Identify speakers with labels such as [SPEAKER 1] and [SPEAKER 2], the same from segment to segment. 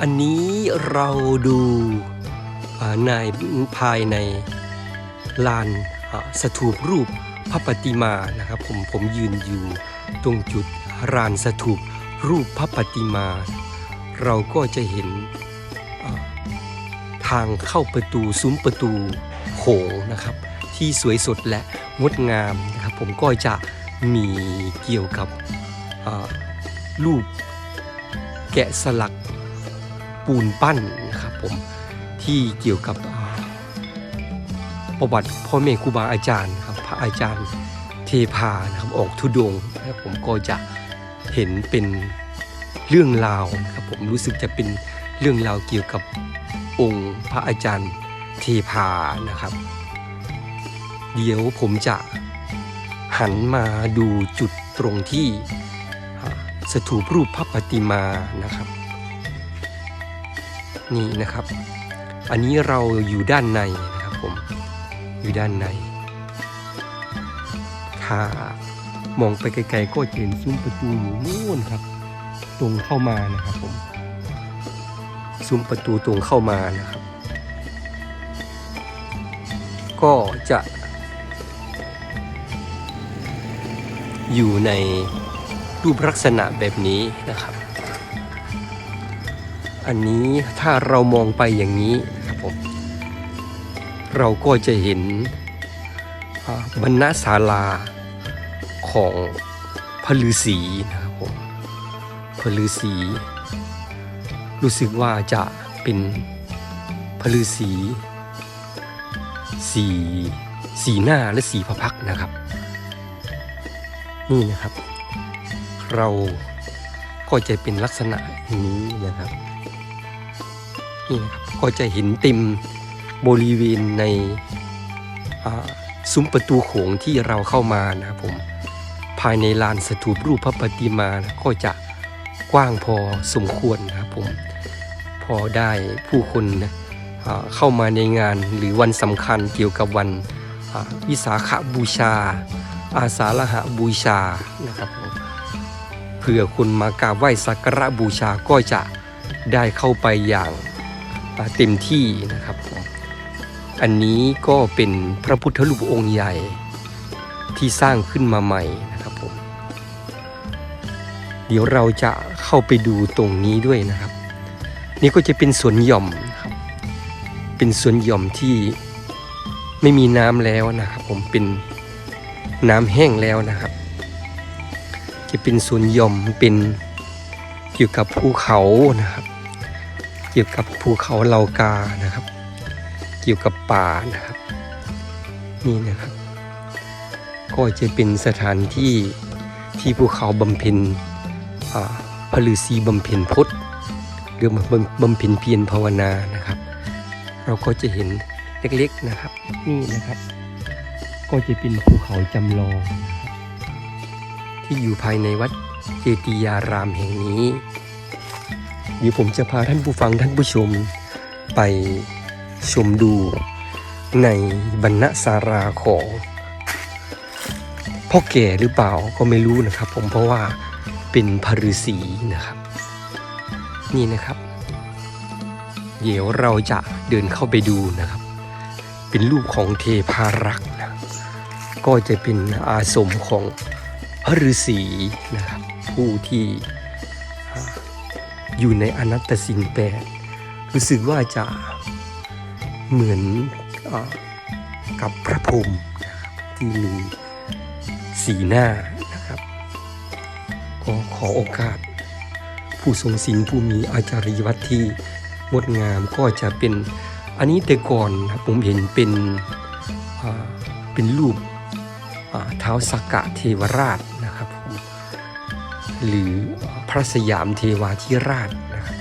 [SPEAKER 1] อันนี้เราดูอ่าในภายในลานสถูปรูปพระปฏิมานะครับผมผมยืนอยู่ตรงจุดลานสถูปรูปพระปฏิมา เราก็จะเห็นทางเข้าประตูซุ้มประตูโขงนะครับ ที่สวยสดและงดงามนะครับ ผมก็จะมีเกี่ยวกับรูปแกะสลัก ปูนปั้นนะครับผมที่เกี่ยวกับประวัติพ่อแม่ครูบาอาจารย์ครับพระอาจารย์เทพานะครับออกทุดงนะครับผมก็จะเห็นเป็นเรื่องราวนะครับผมรู้สึกจะเป็นเรื่องราวเกี่ยวกับองค์พระอาจารย์เทพานะครับ เดี๋ยวผมจะหันมาดูจุดตรงที่สถูปรูปพระปฏิมานะครับ นี่นะครับ อันนี้เราอยู่ด้านในนะครับผม อยู่ด้านใน ถ้ามองไปไกลๆก็จะเห็นซุ้มประตูอยู่นู่นครับ ตรงเข้ามานะครับผม ซุ้มประตูตรงเข้ามานะครับ ก็จะอยู่ในรูปลักษณะแบบนี้นะครับ อันนี้ถ้าเรามองไปอย่างนี้นะครับผมเราก็จะเห็นบรรณศาลาของพระฤาษีนะครับผมพระฤาษีรู้สึกว่าจะเป็นพระฤาษีสีสีหน้าและสีพระพักนะครับ นี่นะครับ เราก็จะเป็นลักษณะนี้นะครับ นี่นะครับก็จะเห็นเต็มบริเวณในซุ้มประตูโขงที่เราเข้ามานะครับผมภายในลานสถูปรูปพระปฏิมานะก็จะกว้างพอสมควรนะครับผมพอได้ผู้คนนะเข้ามาในงานหรือวันสำคัญเกี่ยวกับวันวิสาขบูชา อาสาฬหบูชานะครับผมเพื่อคนมากราบไหว้สักการะบูชาก็จะได้เข้าไปอย่าง เต็มที่นะครับผมอันนี้ก็เป็นพระพุทธรูปองค์ใหญ่ที่สร้างขึ้นมาใหม่นะครับผมเดี๋ยวเราจะเข้าไปดูตรงนี้ด้วยนะครับ นี่ก็จะเป็นสวนหย่อมนะครับ เป็นสวนหย่อมที่ไม่มีน้ำแล้วนะครับ ผมเป็นน้ำแห้งแล้วนะครับ จะเป็นสวนหย่อมเป็นเกี่ยวกับภูเขานะครับ กี่ยวกับภูเขาเลากานะครับ เกี่ยวกับป่านะครับ นี่นะครับ ก็จะเป็นสถานที่ที่ภูเขาบำเพ็ญพระฤาษีบำเพ็ญพจน์หรือบำบำเพ็ญเพียรภาวนานะครับ เราก็จะเห็นเล็กๆนะครับ นี่นะครับ ก็จะเป็นภูเขาจำลอง ที่อยู่ภายในวัดเจติยารามแห่งนี้ เดี๋ยวผมจะพาท่านผู้ฟังท่านผู้ชม ไปชมดูในบรรณสาราของพ่อแก่หรือเปล่าก็ไม่รู้นะครับ ผมเพราะว่าเป็นพระฤาษีนะครับ นี่นะครับ เดี๋ยวเราจะเดินเข้าไปดูนะครับ เป็นรูปของเทพารักษ์นะก็จะเป็นอาสมของพระฤาษีนะครับ ผู้ที่ อยู่ในอนัตตสินแปดรู้สึกว่าจะเหมือนอกับพระพรหมที่มีสีหน้านะครับก็ขอโอกาส ผู้ทรงศีลผู้มีอาจาริยวัตที่งดงามก็จะเป็นอันนี้แต่ก่อนนะผมเห็นเป็นเป็นรูปเท้าสักกะเทวราชนะครับ หรือ พระสยามเทวาธิราชนะครับ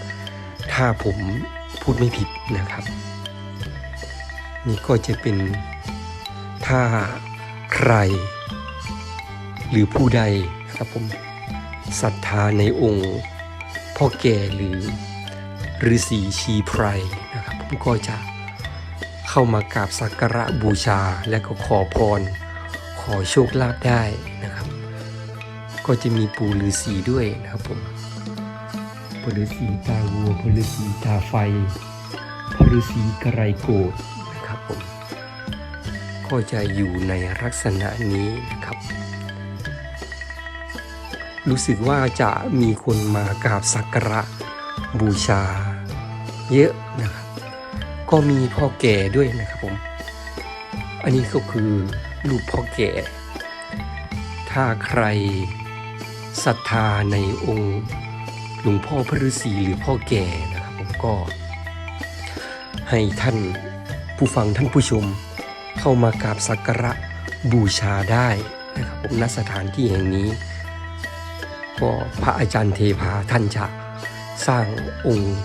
[SPEAKER 1] ถ้าผมพูดไม่ผิดนะครับ นี่ก็จะเป็นถ้าใคร หรือผู้ใดนะครับผมศรัทธาในองค์พ่อแก่หรือฤาษีชีไพรนะครับผมก็จะเข้ามากราบสักการะบูชาและก็ขอพร ขอโชคลาภได้นะครับ ก็จะมีปู่ฤาษีด้วยนะครับผมปฤาษีตาวัวพฤาษีตาไฟพฤาษีกระไรโกดนะครับผมก็จะอยู่ในลักษณะนี้นะครับ รู้สึกว่าจะมีคนมากราบสักการะบูชาเยอะนะครับ ก็มีพ่อแก่ด้วยนะครับผม อันนี้ก็คือรูปพ่อแก่ ถ้าใคร ศรัทธาในองค์หลวงพ่อพระฤาษีหรือพ่อแก่นะครับผมก็ ให้ท่านผู้ฟังท่านผู้ชม เข้ามากราบสักการะบูชาได้นะครับผมณสถานที่แห่งนี้ ก็พระอาจารย์เทพาท่านจะสร้างองค์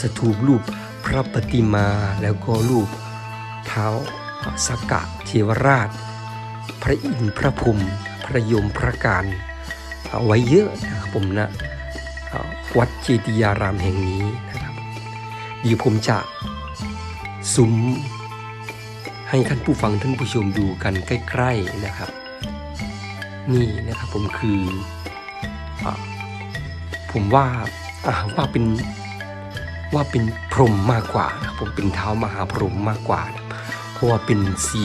[SPEAKER 1] สถูปรูปพระปฏิมาแล้วก็รูปเท้าสักกะเทวราช พระอินทร์พระพรหมพระยมพระการ ไว้เยอะนะครับผมนะวัดเจดียารามแห่งนี้นะครับเดี๋ยวผมจะซุ้มให้ท่านผู้ฟังท่านผู้ชมดูกันใกล้ ๆนะครับ นี่นะครับผมคืออผมว่าว่าเป็นว่าเป็นพรหมมากกว่านะครับผมเป็นเท้ามหาพรหมมากกว่านะเพราะว่าเป็นสี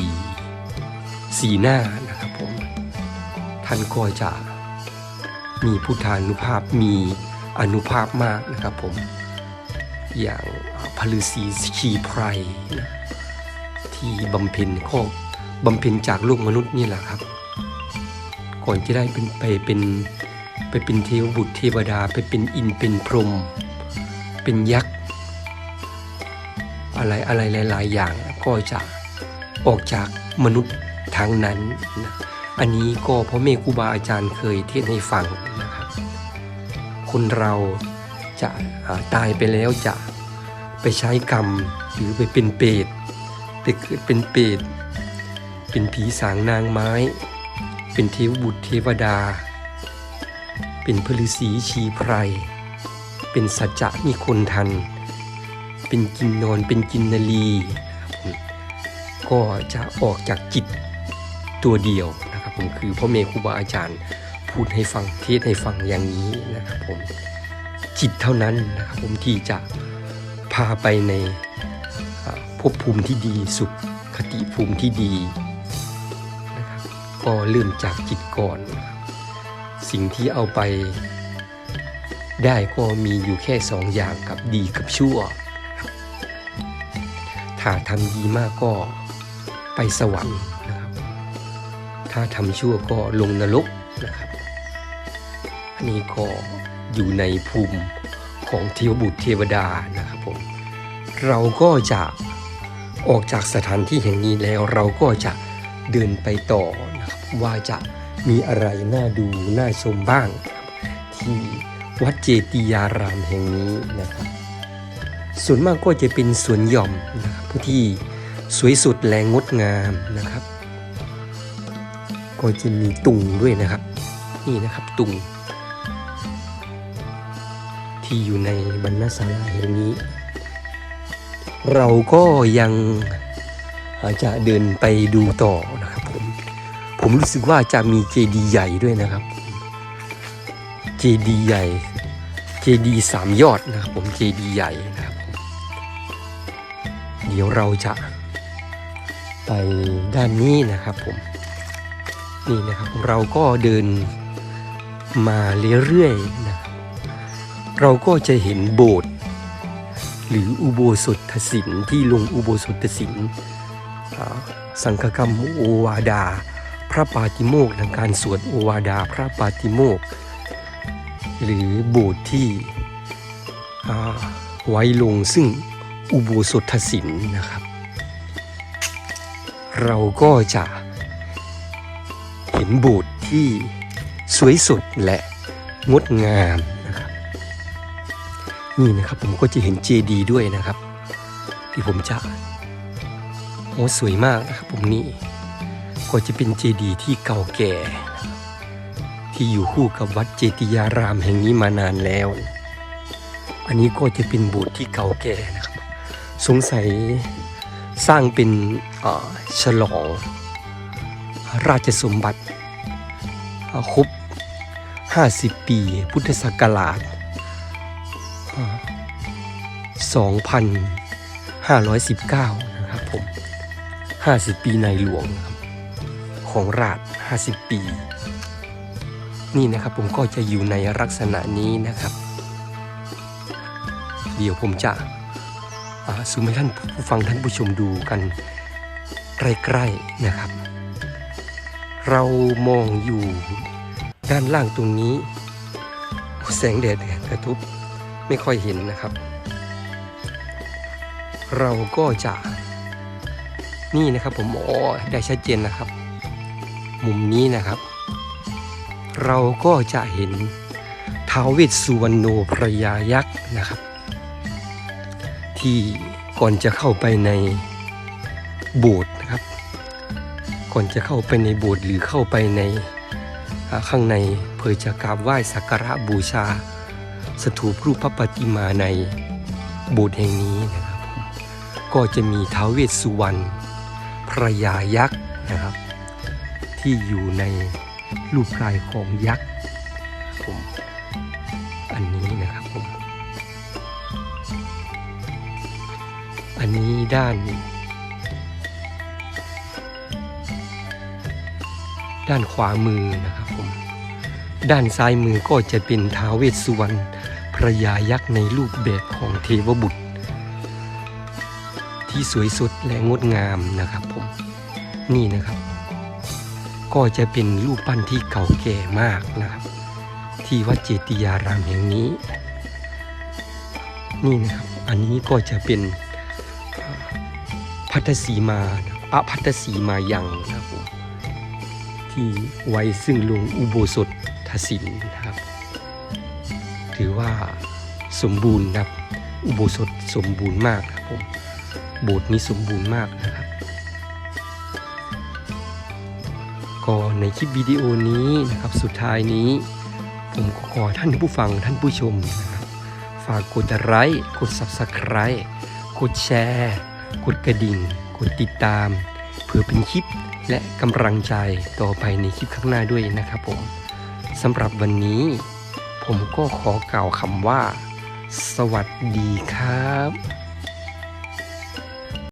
[SPEAKER 1] สีหน้านะครับผมท่านก็จะ มีพุทธานุภาพมีอนุภาพมากนะครับผมอย่างพระฤาษีชีไพรนะที่บำเพ็ญก็บำเพ็ญจากโลกมนุษย์นี่แหละครับ ก่อนจะได้เป็นไปเป็นไปเป็นเทวบุตรเทวดาไปเป็นอินเป็นพรหมเป็นยักษ์ อะไรอะไรหลาย ๆ อย่างก็จะออกจากมนุษย์ทางนั้นนะ อันนี้ก็พ่อแม่ครูบาอาจารย์เคยเทศให้ฟังนะครับ คนเราจะาตายไปแล้วจะไปใช้กรรมหรือไปเป็นเปรตไปเกิดเป็นเปรตเป็นผีสางนางไม้ เป็นเทวบุตรเทวดา เป็นพฤษีชีไพร เป็นสัจจะนิคนทัน เป็นกินนอนเป็นกินนาลี ก็จะออกจากจิตตัวเดียวนะ ผมคือพ่อเมครูบาอาจารย์ พูดให้ฟังเทศให้ฟังอย่างนี้นะครับผมจิตเท่านั้นนะครับผมที่จะพาไปในภพภูมิที่ดีสุขคติภูมิที่ดีนะครับก็เริ่มจากจิตก่อน สิ่งที่เอาไปได้ก็มีอยู่แค่สองอย่างกับดีกับชั่ว ถ้าทำดีมากก็ไปสวรรค์ ถ้าทำชั่วก็ลงนรกนะครับอันนี้ก็อยู่ในภูมิของเทวบุตรเทวดานะครับผมเราก็จะออกจากสถานที่แห่งนี้แล้วเราก็จะเดินไปต่อนะครับว่าจะมีอะไรน่าดูน่าชมบ้าง ที่วัดเจติยารามแห่งนี้นะครับส่วนมากก็จะเป็นสวนหย่อมนะครับที่สวยสุดแรงงดงามนะครับ ก็จะมีตุงด้วยนะครับ นี่นะครับตุง ที่อยู่ในบรรณศาลาแห่งนี้ เราก็ยังอาจจะเดินไปดูต่อนะครับผมผมรู้สึกว่าจะมีเจดีย์ใหญ่ด้วยนะครับ เจดีย์ใหญ่ เจดีย์สามยอดนะครับผมเจดีย์ใหญ่นะครับ เดี๋ยวเราจะไปด้านนี้นะครับผม นี่นะครับเราก็เดินมาเรื่อยๆนะเราก็จะเห็นโบสถ์หรืออุโบสถศิลป์ที่ลงอุโบสถศิลป์สังฆกรรมโอวาดา พระปาติโมกข์ในการสวดโอวาดา พระปาติโมกหรือโบสถ์ที่ไว้ลงซึ่งอุโบสถศิลป์นะครับ เราก็จะ นโบสถ์ที่สวยสุดและงดงามนะครับ นี่นะครับผมก็จะเห็นเจดีย์ด้วยนะครับ ที่ผมจะโอ้สวยมากนะครับผมนี่ก็จะเป็นเจดีย์ที่เก่าแก่ ที่อยู่คู่กับวัดเจติยารามแห่งนี้มานานแล้ว อันนี้ก็จะเป็นโบสถ์ที่เก่าแก่นะครับ สงสัยสร้างเป็นอ่อฉลอง ราชสมบัติครบ50 ปี พุทธศักราช 2519 นะครับผม 50 ปีในหลวงนะครับของราช 50 ปี นี่นะครับผมก็จะอยู่ในลักษณะนี้นะครับ เดี๋ยวผมจะอ่าซูมให้ท่านผู้ฟังท่านผู้ชมดูกันใกล้ๆนะครับ เรามองอยู่ด้านล่างตรงนี้ แสงแดดกระทบไม่ค่อยเห็นนะครับ เราก็จะนี่นะครับผมอ๋อได้ชัดเจนนะครับ มุมนี้นะครับ เราก็จะเห็นท้าวเวสสุวรรณโนพระยายักษ์นะครับ ที่ก่อนจะเข้าไปในโบสถ์นะครับ ก่อนจะเข้าไปในโบสถ์หรือเข้าไปในข้างในเพื่อจะกราบไหว้สักการะบูชา สถูปรูปพระปฏิมาในโบสถ์แห่งนี้นะครับผมก็จะมีท้าวเวสสุวรรณพระยายักษ์นะครับ ที่อยู่ในรูปลายของยักษ์ผมอันนี้นะครับผมอันนี้ด้าน ด้านขวามือนะครับผม ด้านซ้ายมือก็จะเป็นท้าวเวสสุวรรณพระยายักษ์ในรูปแบบของเทวบุตร ที่สวยสดและงดงามนะครับผม นี่นะครับ ก็จะเป็นรูปปั้นที่เก่าแก่มากนะครับ ที่วัดเจติยารามแห่งนี้ นี่นะครับ อันนี้ก็จะเป็นพัทธสีมาอะพัทธสีมายังนะครับผม ที่ไว้ซึ่งลงอุโบสถทศิลป์นะครับ ถือว่าสมบูรณ์ครับอุโบสถสมบูรณ์มากครับผมโบสถ์นี้สมบูรณ์มากนะครับ ก็ในคลิปวิดีโอนี้นะครับสุดท้ายนี้ ผมก็ขอท่านผู้ฟังท่านผู้ชมนะครับฝากกดไลค์กด Subscribe กดแชร์ กดกระดิ่ง กดติดตาม เพื่อเป็นคลิป และกำลังใจต่อไปในคลิปข้างหน้าด้วยนะครับผมสำหรับวันนี้ ผมก็ขอกล่าวคำว่า สวัสดีครับ